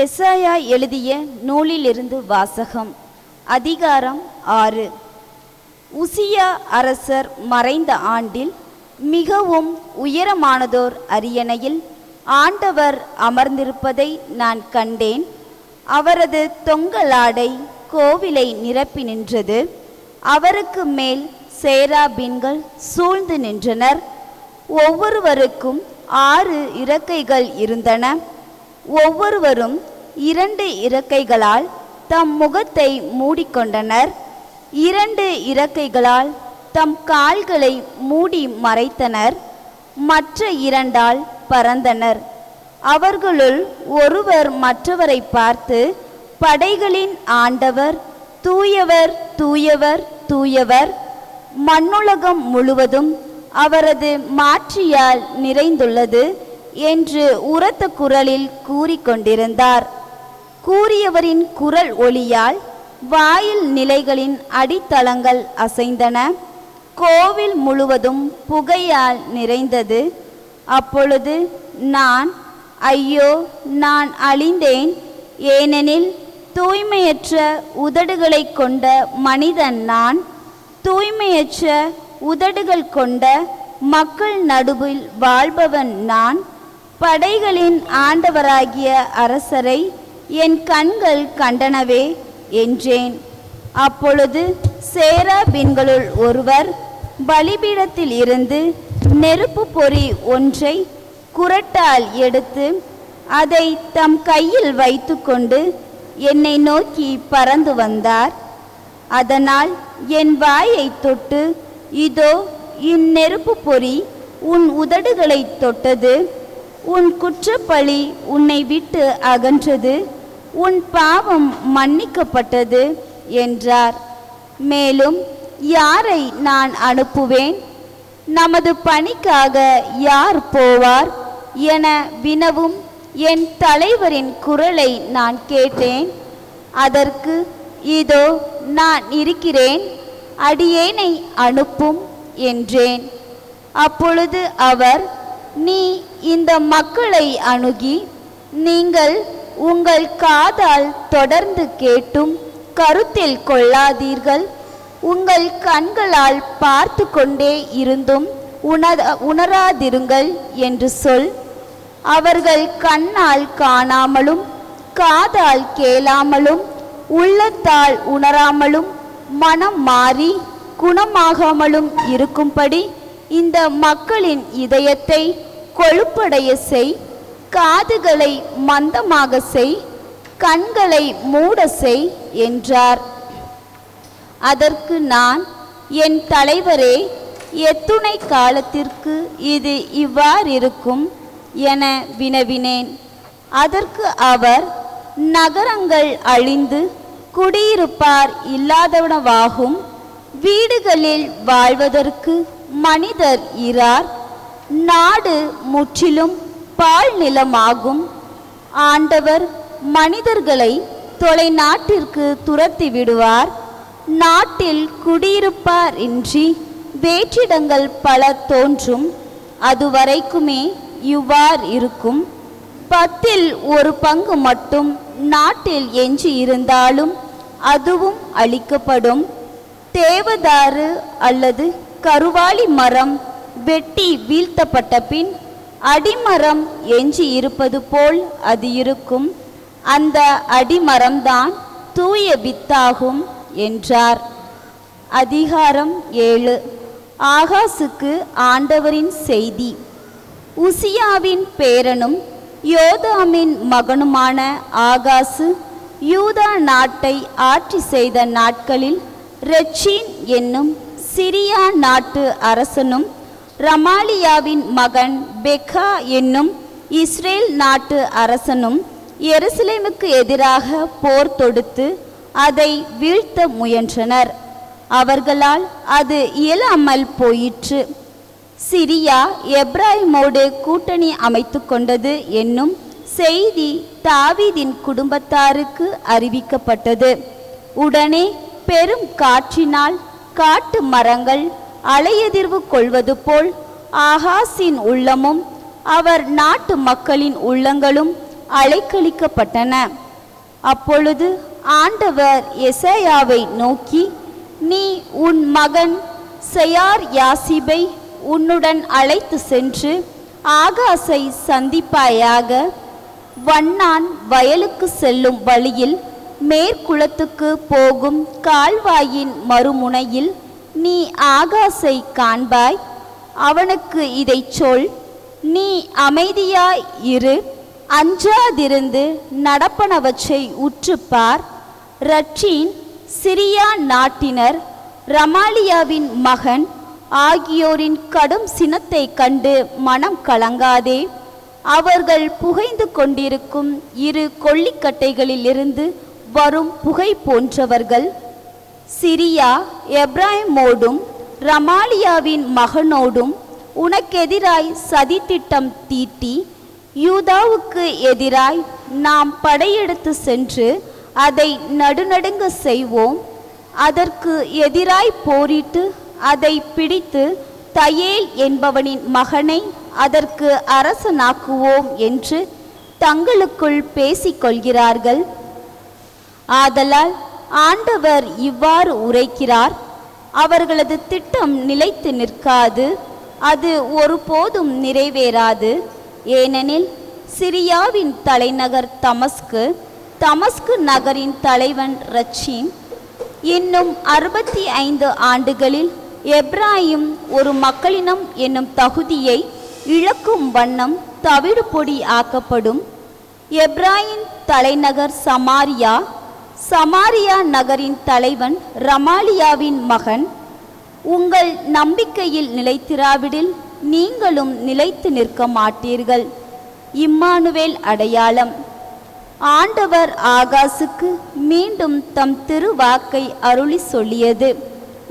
எசாயா எழுதிய நூலிலிருந்து வாசகம் அதிகாரம் ஆறு. உசியா அரசர் மறைந்த ஆண்டில் மிகவும் உயரமானதோர் அரியணையில் ஆண்டவர் அமர்ந்திருப்பதை நான் கண்டேன். அவரது தொங்கலாடை கோவிலை நிரப்பி நின்றது. அவருக்கு மேல் சேராபின்கள் சூழ்ந்து நின்றனர். ஒவ்வொருவருக்கும் ஆறு இறக்கைகள் இருந்தன. ஒவ்வொருவரும் இரண்டு இறக்கைகளால் தம் முகத்தை மூடிக்கொண்டனர். இரண்டு இறக்கைகளால் தம் கால்களை மூடி மறைத்தனர். மற்ற இரண்டால் பறந்தனர். அவர்களுள் ஒருவர் மற்றவரை பார்த்து படைகளின் ஆண்டவர் தூயவர் தூயவர் தூயவர் மண்ணுலகம் முழுவதும் அவரது மாற்றியால் நிறைந்துள்ளது. என்று உரத்த குரலில் கூறிக்கொண்டிருந்தார். கூறியவரின் குரல் ஒளியால் வாயில் நிலைகளின் அடித்தளங்கள் அசைந்தன. கோவில் முழுவதும் புகையால் நிறைந்தது. அப்பொழுது நான் ஐயோ நான் அழிந்தேன். ஏனெனில் தூய்மையற்ற உதடுகளை கொண்ட மனிதன் நான். தூய்மையற்ற உதடுகள் கொண்ட மக்கள் நடுவில் வாழ்பவன் நான். படைகளின் ஆண்டவராகிய அரசரை என் கண்கள் கண்டனவே என்றேன். அப்பொழுது சேராபின்களுள் ஒருவர் பலிபீடத்தில் இருந்து நெருப்பு பொறி ஒன்றை குரட்டால் எடுத்து அதை தம் கையில் வைத்துக்கொண்டு என்னை நோக்கி பறந்து வந்தார். அதனால் என் வாயை தொட்டு இதோ இந்நெருப்பு பொறி உன் உதடுகளை தொட்டது. உன் குற்றப்பழி உன்னை விட்டு அகன்றது உன் பாவம் மன்னிக்கப்பட்டது என்றார். மேலும் யாரை நான் அனுப்புவேன்? நமது பணிக்காக யார் போவார் என வினவும் என் தலைவரின் குரலை நான் கேட்டேன். அதற்கு இதோ நான் இருக்கிறேன் அடியேனை அனுப்பும் என்றேன். அப்பொழுது அவர் நீ இந்த மக்களை அணுகி நீங்கள் உங்கள் காதால் தொடர்ந்து கேட்டும் கருத்தில் கொள்ளாதீர்கள். உங்கள் கண்களால் பார்த்து கொண்டே இருந்தும் உணர உணராதிருங்கள் என்று சொல். அவர்கள் கண்ணால் காணாமலும் காதால் கேளாமலும் உள்ளத்தால் உணராமலும் மனம் மாறி குணமாகாமலும் இருக்கும்படி இந்த மக்களின் இதயத்தை கொழுப்படைய செய் காதுகளை மந்தமாக செய் கண்களை மூட செய் என்றார். அதற்கு நான் என் தலைவரே எத்துணை காலத்திற்கு இது இவ்வாறிருக்கும் என வினவினேன். அதற்கு அவர் நகரங்கள் அழிந்து குடியிருப்பார் இல்லாதவனவாகும் வீடுகளில் வாழ்வதற்கு மனிதர் இரார் நாடு முற்றிலும் பால் நிலமாகும். ஆண்டவர் மனிதர்களை தொலைநாட்டிற்கு துரத்தி விடுவார். நாட்டில் குடியிருப்பார் இன்றி வேற்றிடங்கள் பல தோன்றும். அதுவரைக்குமே இவ்வாறு இருக்கும். பத்தில் ஒரு பங்கு மட்டும் நாட்டில் எஞ்சி இருந்தாலும் அதுவும் அளிக்கப்படும் தேவதாறு அல்லது கருவாளி மரம் வெட்டி வீழ்த்தப்பட்ட பின் அடிமரம் எஞ்சி இருப்பது போல் அது இருக்கும். அந்த அடிமரம்தான் தூய வித்தாகும் என்றார். அதிகாரம் ஏழு. ஆகாசுக்கு ஆண்டவரின் செய்தி. உசியாவின் பேரனும் யோதாமின் மகனுமான ஆகாசு யூதா நாட்டை ஆட்சி செய்த நாட்களில் ரெச்சின் என்னும் சிரியா நாட்டு அரசனும் ரமாலியாவின் மகன் பெக்கா என்னும் இஸ்ரேல் நாட்டு அரசனும் எருசலேமுக்கு எதிராக போர் தொடுத்து அதை வீழ்த்த முயன்றனர். அவர்களால் அது இயலாமல் போயிற்று. சிரியா எப்ராஹிமோடு கூட்டணி அமைத்து கொண்டது என்னும் செய்தி தாவீதின் குடும்பத்தாருக்கு அறிவிக்கப்பட்டது. உடனே பெரும் காற்றினால் காட்டு மரங்கள் அலையெதிர்வு கொள்வது போல் ஆகாசின் உள்ளமும் அவர் நாட்டு மக்களின் உள்ளங்களும் அலைக்கழிக்கப்பட்டன. அப்பொழுது ஆண்டவர் எசையாவை நோக்கி நீ உன் மகன் செயார் யாசிபை உன்னுடன் அழைத்து சென்று ஆகாசை சந்திப்பாயாக. வண்ணான் வயலுக்கு செல்லும் வழியில் மேற்குளத்துக்கு போகும் கால்வாயின் மறுமுனையில் நீ ஆகாசை காண்பாய். அவனுக்கு இதை சொல். நீ அமைதியாய் இரு. அஞ்சாதிருந்து நடப்பனவற்றை உற்றுப்பார் ரட்சின் சிரியா நாட்டினர் ரமாலியாவின் மகன் ஆகியோரின் கடும் சினத்தை கண்டு மனம் கலங்காதே. அவர்கள் புகைந்து கொண்டிருக்கும் இரு கொள்ளிக்கட்டைகளிலிருந்து வரும் புகை போன்றவர்கள் சிரியா எப்ராஹிமோடும் ரமாலியாவின் மகனோடும் உனக்கெதிராய் சதித்திட்டம் தீட்டி யூதாவுக்கு எதிராய் நாம் படையெடுத்து சென்று அதை நடுநடுங்க செய்வோம். அதற்கு எதிராய் போரிட்டு அதை பிடித்து தயேல் என்பவனின் மகனை அதற்கு அரசனாக்குவோம் என்று தங்களுக்குள் பேசிக்கொள்கிறார்கள். ஆதலால் ஆண்டவர் இவ்வாறு உரைக்கிறார் அவர்களது திட்டம் நிலைத்து நிற்காது அது ஒருபோதும் நிறைவேறாது. ஏனெனில் சிரியாவின் தலைநகர் தமஸ்கு தமஸ்கு நகரின் தலைவன் ரச்சீம் இன்னும் அறுபத்தி ஐந்து ஆண்டுகளில் எப்ராயிம் ஒரு மக்களினம் என்னும் தகுதியை இழக்கும் வண்ணம் தவிடு பொடி ஆக்கப்படும். எப்ராயின் தலைநகர் சமாரியா சமாரியா நகரின் தலைவன் ரமாலியாவின் மகன். உங்கள் நம்பிக்கையில் நிலைத்திராவிடில் நீங்களும் நிலைத்து நிற்க மாட்டீர்கள். இம்மானுவேல் அடையாளம். ஆண்டவர் ஆகாசுக்கு மீண்டும் தம் திருவாக்கை அருளி சொல்லியது.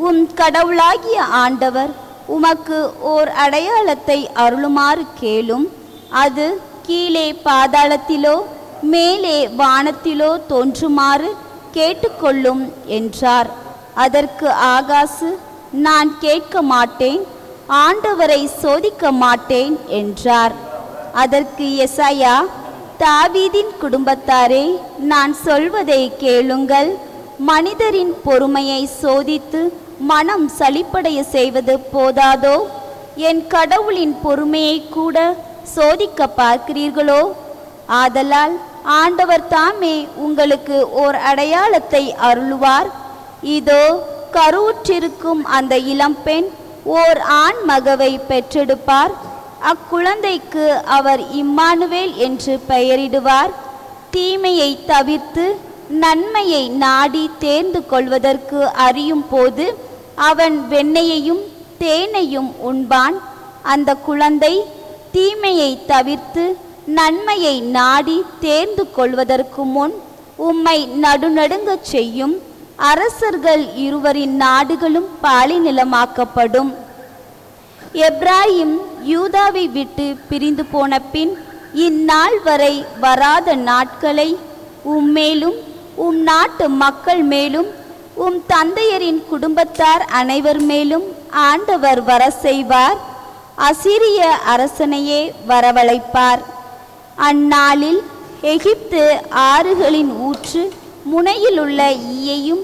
உம் கடவுளாகிய ஆண்டவர் உமக்கு ஓர் அடையாளத்தை அருளுமாறு கேளும். அது கீழே பாதாளத்திலோ மேலே வானத்திலோ தோன்றுமாறு கேட்டுக்கொள்ளும் என்றார். அதற்கு ஆகாசு நான் கேட்க மாட்டேன் ஆண்டவரை சோதிக்க மாட்டேன் என்றார். அதற்கு எசாயா தாவீதின் குடும்பத்தாரே நான் சொல்வதை கேளுங்கள். மனிதரின் பொறுமையை சோதித்து மனம் சலிப்படைய செய்வது போதாதோ? என் கடவுளின் பொறுமையை கூட சோதிக்க பார்க்கிறீர்களோ? ஆதலால் ஆண்டவர் தாமே உங்களுக்கு ஓர் அடையாளத்தை அருளுவார். இதோ கருவுற்றிருக்கும் அந்த இளம்பெண் ஓர் ஆண் மகவை பெற்றெடுப்பார். அக்குழந்தைக்கு அவர் இம்மானுவேல் என்று பெயரிடுவார். தீமையை தவிர்த்து நன்மையை நாடி தேர்ந்து கொள்வதற்கு அறியும் போது அவன் வெண்ணையையும் தேனையும் உண்பான். அந்த குழந்தை தீமையை தவிர்த்து நன்மையை நாடி தேர்ந்து கொள்வதற்கு முன் உம்மை நடுநடுங்கச் செய்யும் அரசர்கள் இருவரின் நாடுகளும் பாலிநிலமாக்கப்படும் எப்ராஹிம் யூதாவை விட்டு பிரிந்து போன பின் இந்நாள் வரை வராத நாட்களை உம்மேலும் உம் நாட்டு மக்கள் மேலும் உம் தந்தையரின் குடும்பத்தார் அனைவர் மேலும் ஆண்டவர் வர செய்வார். அசிரிய அரசனையே வரவழைப்பார். அந்நாளில் எகிப்து ஆறுகளின் ஊற்று முனையிலுள்ள ஈயையும்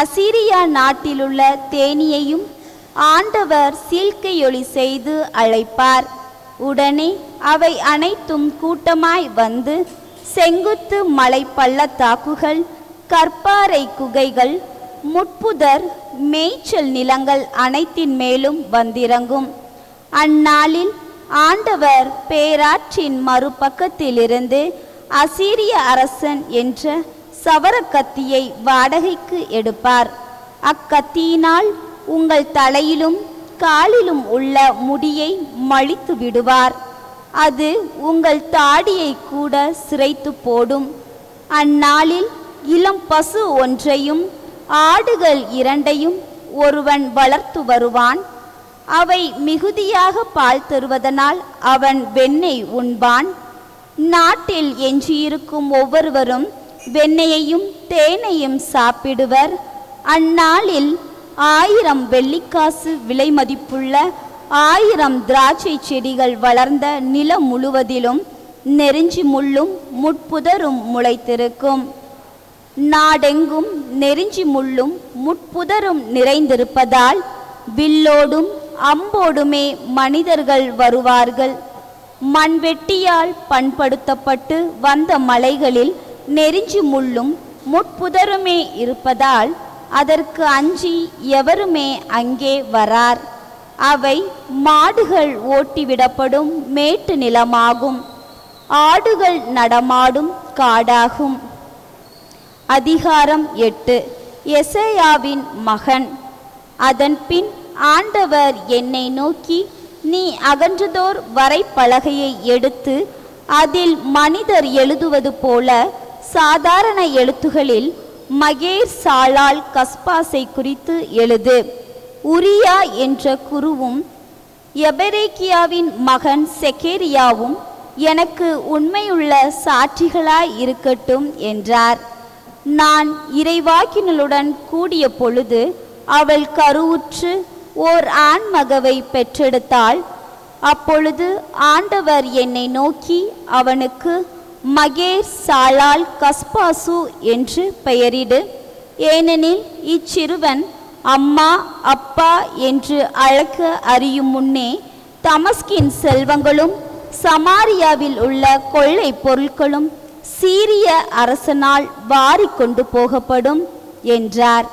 அசீரியா நாட்டிலுள்ள தேனியையும் ஆண்டவர் சீழ்க்கையொலி செய்து அழைப்பார். உடனே அவை அனைத்தும் கூட்டமாய் வந்து செங்குத்து மலை பள்ளத்தாக்குகள் கற்பாறை குகைகள் முட்புதர் மேய்ச்சல் நிலங்கள் அனைத்தின் மேலும் வந்திறங்கும். அந்நாளில் ஆண்டவர் பேராற்றின் மறுபக்கத்திலிருந்து அசீரிய அரசன் என்ற சவரக்கத்தியை வாடகைக்கு எடுப்பார். அக்கத்தியினால் உங்கள் தலையிலும் காலிலும் உள்ள முடியை மழித்து விடுவார். அது உங்கள் தாடியை கூட சிரைத்து போடும். அந்நாளில் இளம் பசு ஒன்றையும் ஆடுகள் இரண்டையும் ஒருவன் வளர்த்து வருவான். அவை மிகுதியாக பால் தருவதனால் அவன் வெண்ணெய் உண்பான். நாட்டில் எஞ்சியிருக்கும் ஒவ்வொருவரும் வெண்ணெயையும் தேனையும் சாப்பிடுவர். அந்நாளில் ஆயிரம் வெள்ளிக்காசு விலை மதிப்புள்ள ஆயிரம் திராட்சை செடிகள் வளர்ந்த நிலம் முழுவதிலும் நெருஞ்சி முள்ளும் முட்புதரும் முளைத்திருக்கும். நாடெங்கும் நெருஞ்சி முள்ளும் முட்புதரும் நிறைந்திருப்பதால் வில்லோடும் அம்போடுமே மனிதர்கள் வருவார்கள். மண்வெட்டியால் பண்படுத்தப்பட்டு வந்த மலைகளில் நெருஞ்சி முள்ளும் முட்புதருமே இருப்பதால் அதற்கு அஞ்சி எவருமே அங்கே வரார். அவை மாடுகள் ஓட்டிவிடப்படும் மேட்டு நிலமாகும். ஆடுகள் நடமாடும் காடாகும். அதிகாரம் எட்டு. எசேயாவின் மகன். அதன் பின் ஆண்டவர் என்னை நோக்கி நீ அகன்றதோர் வரைப்பலகையை எடுத்து அதில் மனிதர் எழுதுவது போல சாதாரண எழுத்துகளில் மகேர் சாலால் கஸ்பாஸை குறித்து எழுது. உரியா என்ற குருவும் எபரேக்கியாவின் மகன் செகேரியாவும் எனக்கு உண்மையுள்ள சாட்சிகளாய் இருக்கட்டும் என்றார். நான் இறைவாக்கினலுடன் கூடிய பொழுது அவள் கருவுற்று ஓர் ஆண் மகவை பெற்றெடுத்தாள். அப்பொழுது ஆண்டவர் என்னை நோக்கி அவனுக்கு மகேர் சாலால் கஸ்பாசு என்று பெயரிடு. ஏனெனில் இச்சிறுவன் அம்மா அப்பா என்று அழைக்க அறியும் முன்னே தமஸ்கின் செல்வங்களும் சமாரியாவில் உள்ள கொள்ளை பொருட்களும் சீரிய அரசனால் வாரி கொண்டு போகப்படும் என்றார்.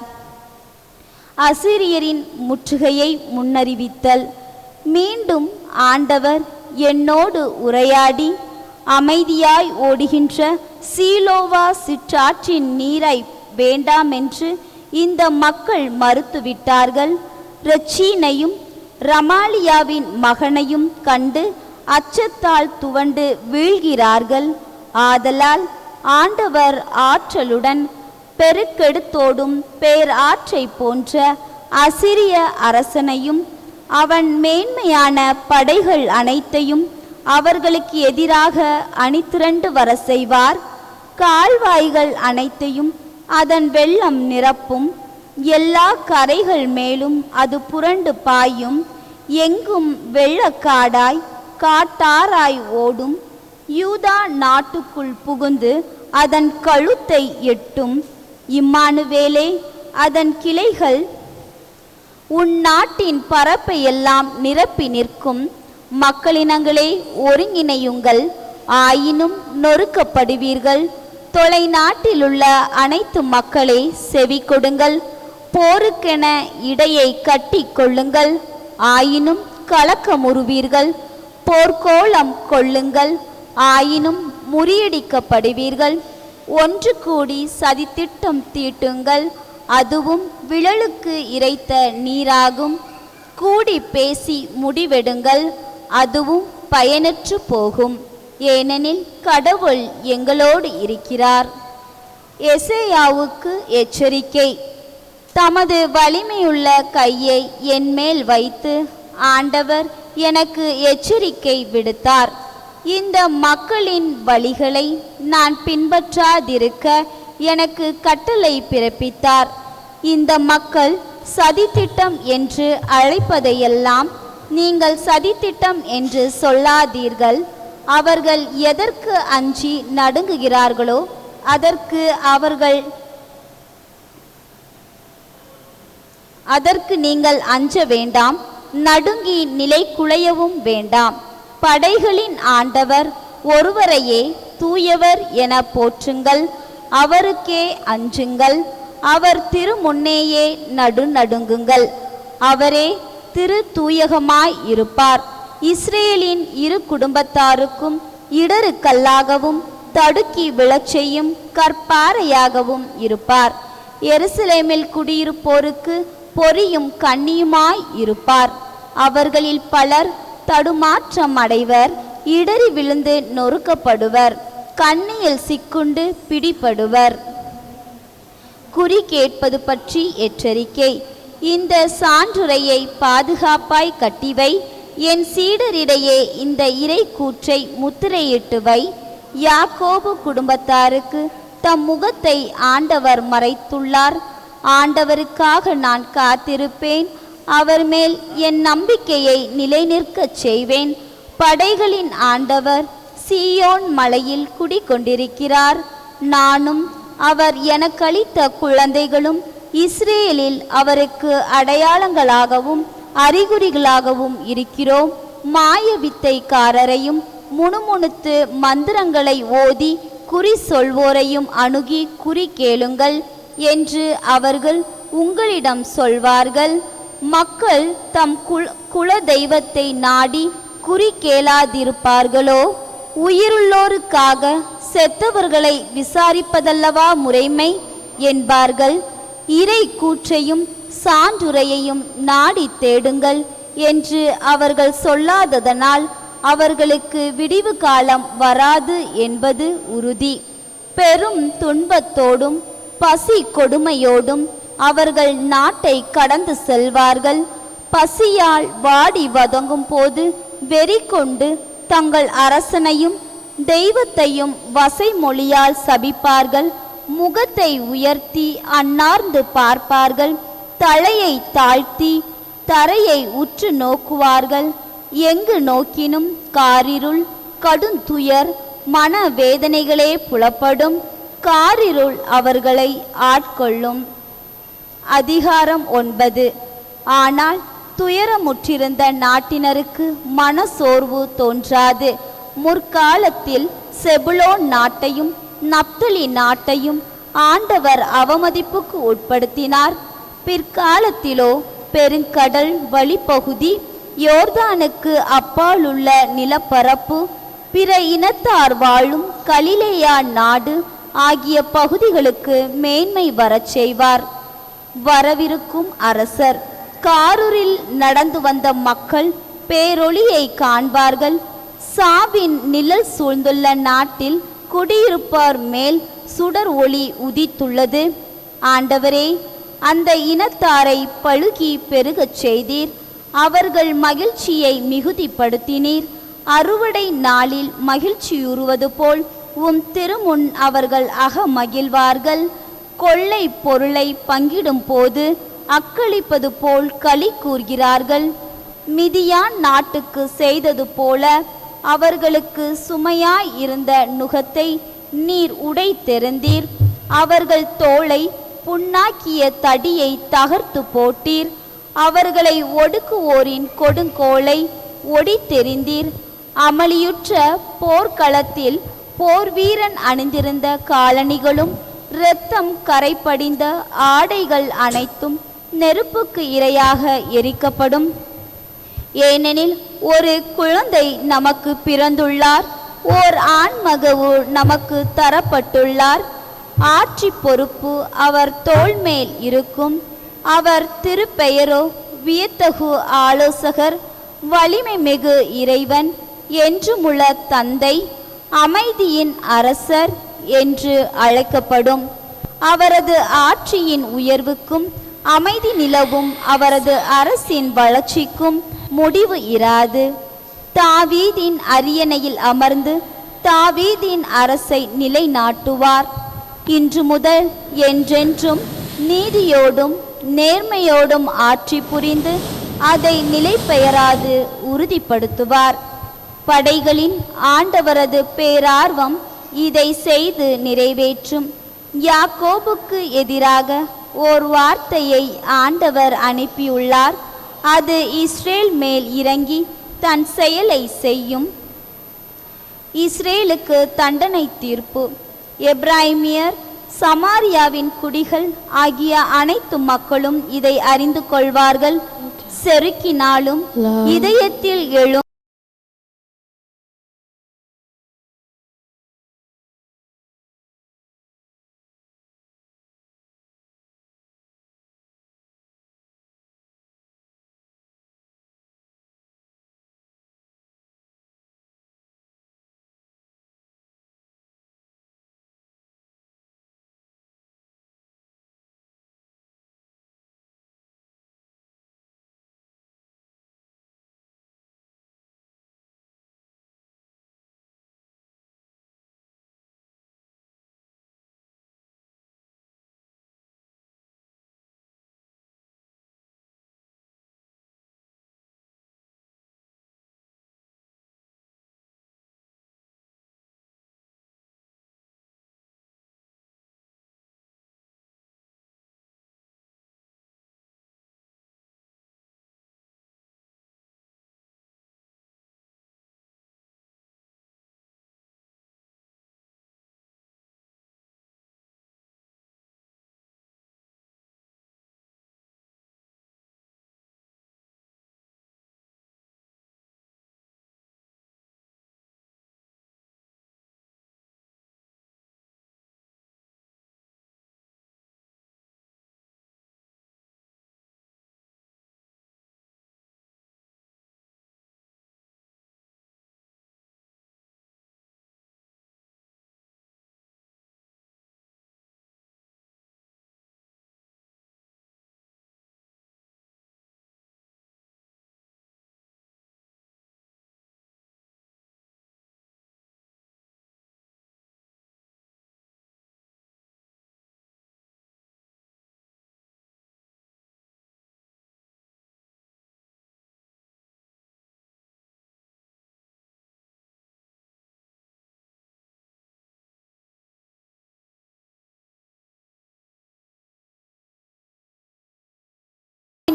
அசிரியரின் முற்றுகையை முன்னறிவித்தல். மீண்டும் ஆண்டவர் என்னோடு உரையாடி அமைதியாய் ஓடுகின்ற சீலோவா சிற்றாற்றின் நீரை வேண்டாமென்று இந்த மக்கள் மறுத்துவிட்டார்கள். ரச்சீனையும் ரமாலியாவின் மகனையும் கண்டு அச்சத்தால் துவண்டு வீழ்கிறார்கள். ஆதலால் ஆண்டவர் ஆற்றலுடன் பெருக்கெடுத்தோடும் பேர் ஆற்றை போன்ற அசிரிய அரசனையும் அவன் மேன்மையான படைகள் அனைத்தையும் அவர்களுக்கு எதிராக அணிதிரண்டு வர செய்வார் கால்வாய்கள் அனைத்தையும் அதன் வெள்ளம் நிரப்பும். எல்லா கரைகள் மேலும் அது புரண்டு பாயும். எங்கும் வெள்ளக்காடாய் காட்டாராய் ஓடும். யூதா நாட்டுக்குள் புகுந்து அதன் கழுத்தை எட்டும். இம்மானுவேலே அதன் கிளைகள் உன் நாட்டின் பரப்பை எல்லாம் நிரப்பி நிற்கும். மக்களினங்களே ஒருங்கிணையுங்கள். ஆயினும் நொறுக்கப்படுவீர்கள். தொலை நாட்டிலுள்ள அனைத்து மக்களே செவி கொடுங்கள் போருக்கென இடையை கட்டி கொள்ளுங்கள். ஆயினும் கலக்கமுறுவீர்கள். போர்க்கோளம் கொள்ளுங்கள். ஆயினும் முறியடிக்கப்படுவீர்கள். ஒன்று கூடி சதித்திட்டம் தீட்டுங்கள் அதுவும் விழலுக்கு இறைத்த நீராகும். கூடி பேசி முடிவெடுங்கள் அதுவும் பயனற்று போகும். ஏனெனில் கடவுள் எங்களோடு இருக்கிறார். எசேயாவுக்கு எச்சரிக்கை. தமது வலிமையுள்ள கையை என் மேல் வைத்து ஆண்டவர் எனக்கு எச்சரிக்கை விடுத்தார். இந்த மக்களின் வழிகளை நான் பின்பற்றாதிருக்க எனக்கு கட்டளை பிறப்பித்தார். இந்த மக்கள் சதித்திட்டம் என்று அழைப்பதையெல்லாம் நீங்கள் சதித்திட்டம் என்று சொல்லாதீர்கள். அவர்கள் எதற்கு அஞ்சி நடுங்குகிறார்களோ அதற்கு அவர்கள் அதற்கு நீங்கள் அஞ்ச வேண்டாம் நடுங்கி நிலை குலையவும் வேண்டாம். படைகளின் ஆண்டவர் ஒருவரையே தூயவர் என போற்றுங்கள். அவருக்கே அஞ்சுங்கள். அவர் திருமுன்னேயே நடு நடுங்குங்கள் அவரே திரு தூயகமாய் இருப்பார். இஸ்ரேலின் இரு குடும்பத்தாருக்கும் இடரு கல்லாகவும் தடுக்கி விழச் செய்யும் கற்பாறையாகவும் இருப்பார். எருசலேமில் குடியிருப்போருக்கு பொறியும் கண்ணியுமாய் இருப்பார். அவர்களில் பலர் தடுமாற்றம் அடைவர். இடறி விழுந்து நொறுக்கப்படுவர். கண்ணியில் சிக்குண்டு பிடிபடுவர். குறி கேட்பது பற்றி எச்சரிக்கை. இந்த சான்றுரையை பாதுகாப்பாய் கட்டிவை. என் சீடரிடையே இந்த இறை கூற்றை முத்திரையிட்டு வை. யாக்கோபு குடும்பத்தாருக்கு தம் முகத்தை ஆண்டவர் மறைத்துள்ளார். ஆண்டவருக்காக நான் காத்திருப்பேன். அவர் மேல் என் நம்பிக்கையை நிலைநிற்கச் செய்வேன். படைகளின் ஆண்டவர் சீயோன் மலையில் குடிகொண்டிருக்கிறார். நானும் அவர் எனக்களித்த குழந்தைகளும் இஸ்ரேலில் அவருக்கு அடையாளங்களாகவும் அறிகுறிகளாகவும் இருக்கிறோம். மாய வித்தைக்காரரையும் முணுமுணுத்து மந்திரங்களை ஓதி குறி சொல்வோரையும் அணுகி குறி கேளுங்கள் என்று அவர்கள் உங்களிடம் சொல்வார்கள். மக்கள் தம் குல குல தெய்வத்தை நாடி குறி கேளாதிருப்பார்களோ? உயிருள்ளோருக்காக செத்தவர்களை விசாரிப்பதல்லவா முறைமை? என்பார்கள். இறை கூற்றையும் சான்றுரையையும் நாடி தேடுங்கள் என்று அவர்கள் சொல்லாததனால் அவர்களுக்கு விடிவு காலம் வராது என்பது உறுதி. பெரும் துன்பத்தோடும் பசி கொடுமையோடும் அவர்கள் நாட்டை கடந்து செல்வார்கள். பசியால் வாடி வதங்கும் போது வெறி கொண்டு தங்கள் அரசனையும் தெய்வத்தையும் வசைமொழியால் சபிப்பார்கள். முகத்தை உயர்த்தி அன்னார்ந்து பார்ப்பார்கள். தலையை தாழ்த்தி தரையை உற்று நோக்குவார்கள். எங்கு நோக்கினும் காரிருள் கடுந்துயர் மன வேதனைகளே புலப்படும். காரிருள் அவர்களை ஆட்கொள்ளும். அதிகாரம் ஒன்பது. ஆனால் துயரமுற்றிருந்த நாட்டினருக்கு மனசோர்வு தோன்றாது. முற்காலத்தில் செபுலோன் நாட்டையும் நப்தலி நாட்டையும் ஆண்டவர் அவமதிப்புக்கு உட்படுத்தினார். பிற்காலத்திலோ பெருங்கடல் வழிப்பகுதி யோர்தானுக்கு அப்பாலுள்ள நிலப்பரப்பு பிற இனத்தார் வாழும் கலிலேயா நாடு ஆகிய பகுதிகளுக்கு மேன்மை வரச் செய்வார். வரவிருக்கும் அரசர். காரூரில் நடந்து வந்த மக்கள் பேரொளியை காண்பார்கள். சாவின் நிழல் சூழ்ந்துள்ள நாட்டில் குடியிருப்பார் மேல் சுடர் ஒளி உதித்துள்ளது. ஆண்டவரே அந்த இனத்தாரை பழுகி பெருகச் செய்தீர். அவர்கள் மகிழ்ச்சியை மிகுதிப்படுத்தினீர். அறுவடை நாளில் மகிழ்ச்சியுறுவது போல் உம் திருமுன் அவர்கள் அக மகிழ்வார்கள் கொள்ளை பொருளை பங்கிடும் போது அக்களிப்பது போல் களி கூர்கிறார்கள் மிதியான் நாட்டுக்கு செய்தது போல அவர்களுக்கு சுமையாய் இருந்த நுகத்தை நீர் உடை தெரிந்தீர். அவர்கள் தோளை புண்ணாக்கிய தடியை தகர்த்து போட்டீர். அவர்களை ஒடுக்குவோரின் கொடுங்கோலை ஒடி தெரிந்தீர். அமளியுற்ற போர்க்களத்தில் போர்வீரன் அணிந்திருந்த காலணிகளும் இரத்தம் கரைப்படிந்த ஆடைகள் அனைத்தும் நெருப்புக்கு இரையாக எரிக்கப்படும். ஏனெனில் ஒரு குழந்தை நமக்கு பிறந்துள்ளார் ஓர் ஆண்மகவு நமக்கு தரப்பட்டுள்ளார். ஆட்சி பொறுப்பு அவர் தோல் மேல் இருக்கும். அவர் திருப்பெயரோ வியத்தகு ஆலோசகர் வலிமை மிகு இறைவன் என்றுமுள்ள தந்தை அமைதியின் அரசர் என்று அழைக்கப்படும். அவரது ஆட்சியின் உயர்வுக்கும் அமைதி நிலவும் அவரது அரசின் வளர்ச்சிக்கும் முடிவு இராது. தாவீதின் அரியணையில் அமர்ந்து தாவீதின் அரசை நிலைநாட்டுவார். இன்று முதல் என்றென்றும் நீதியோடும் நேர்மையோடும் ஆட்சி புரிந்து அதை நிலைபெயராது உறுதிப்படுத்துவார். படைகளின் ஆண்டவரது பேரார்வம் இதை செய்து நிறைவேற்றும். யாக்கோபுக்கு எதிராக ஓர் வார்த்தையை ஆண்டவர் அனுப்பியுள்ளார். அது இஸ்ரேல் மேல் இறங்கி தன் செயலை செய்யும். இஸ்ரேலுக்கு தண்டனை தீர்ப்பு. எப்ராஹிமியர் சமாரியாவின் குடிகள் ஆகிய அனைத்து மக்களும் இதை அறிந்து கொள்வார்கள். செருக்கினாலும் இதயத்தில் எழும்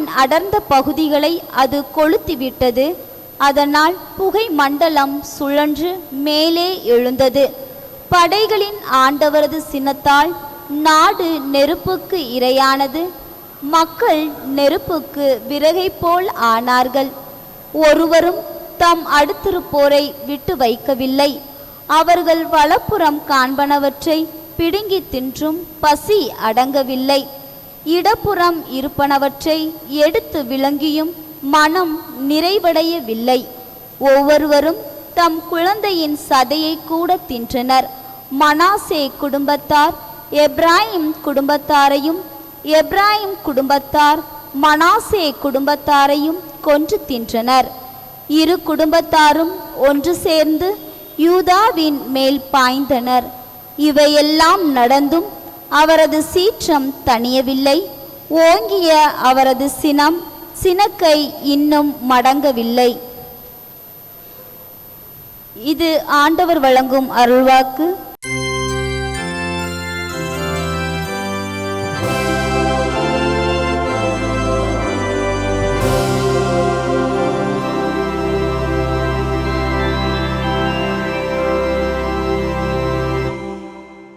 அடர்ந்த பகுதிகளை அது கொளுத்திவிட்டது. அதனால் புகை மண்டலம் சுழன்று மேலே எழுந்தது. படைகளின் ஆண்டவரது சினத்தால் நாடு நெருப்புக்கு இரையானது. மக்கள் நெருப்புக்கு விறகை போல் ஆனார்கள். ஒருவரும் தம் அடுத்திருப்போரை விட்டு வைக்கவில்லை. அவர்கள் வலப்புறம் காண்பனவற்றை பிடுங்கி தின்றும் பசி அடங்கவில்லை. இடப்புறம் இருப்பனவற்றை எடுத்து விளங்கியும் மனம் நிறைவடையவில்லை. ஒவ்வொருவரும் தம் குழந்தையின் சதையை கூட தின்றனர். மனாசே குடும்பத்தார் எப்ராஹிம் குடும்பத்தாரையும் எப்ராஹிம் குடும்பத்தார் மனாசே குடும்பத்தாரையும் கொன்று தின்றனர். இரு குடும்பத்தாரும் ஒன்று சேர்ந்து யூதாவின் மேல் பாய்ந்தனர். இவையெல்லாம் நடந்தும் அவரது சீற்றம் தணியவில்லை. ஓங்கிய அவரது சினம் சினக்கை இன்னும் மடங்கவில்லை. இது ஆண்டவர் வழங்கும் அருள்வாக்கு.